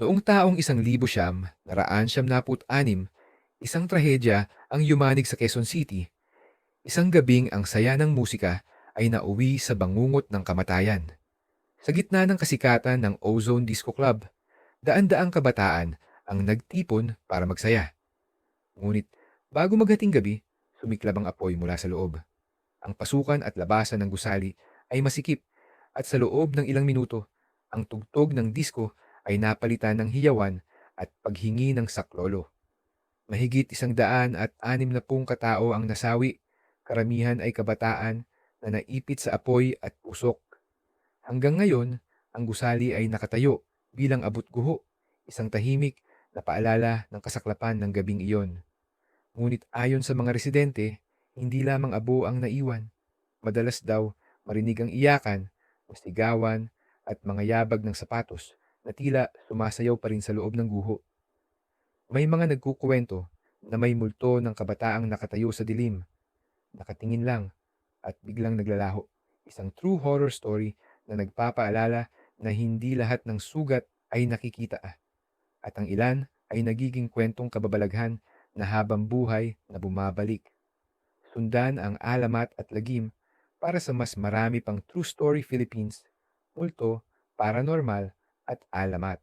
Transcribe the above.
Noong taong isang libo siyam, naraan siyam naput anim, isang trahedya ang yumanig sa Quezon City. Isang gabing ang saya ng musika ay nauwi sa bangungot ng kamatayan. Sa gitna ng kasikatan ng Ozone Disco Club, daan-daang kabataan ang nagtipon para magsaya. Ngunit bago maghating gabi, sumiklab ang apoy mula sa loob. Ang pasukan at labasan ng gusali ay masikip at sa loob ng ilang minuto, ang tugtog ng disco ay napalitan ng hiyawan at paghingi ng saklolo. Mahigit isang daan at anim na pung katao ang nasawi, karamihan ay kabataan na naipit sa apoy at pusok. Hanggang ngayon, ang gusali ay nakatayo bilang abot guho, isang tahimik na paalala ng kasaklapan ng gabing iyon. Ngunit ayon sa mga residente, hindi lamang abo ang naiwan. Madalas daw marinig ang iyakan, sigawan at mga yabag ng sapatos na tila sumasayaw pa rin sa loob ng guho. May mga nagkukuwento na may multo ng kabataang nakatayo sa dilim, nakatingin lang at biglang naglalaho. Isang true horror story na nagpapaalala na hindi lahat ng sugat ay nakikita at ang ilan ay nagiging kwentong kababalaghan na habang buhay na bumabalik. Sundan ang alamat at lagim para sa mas marami pang True Story Philippines, multo, paranormal at alamat.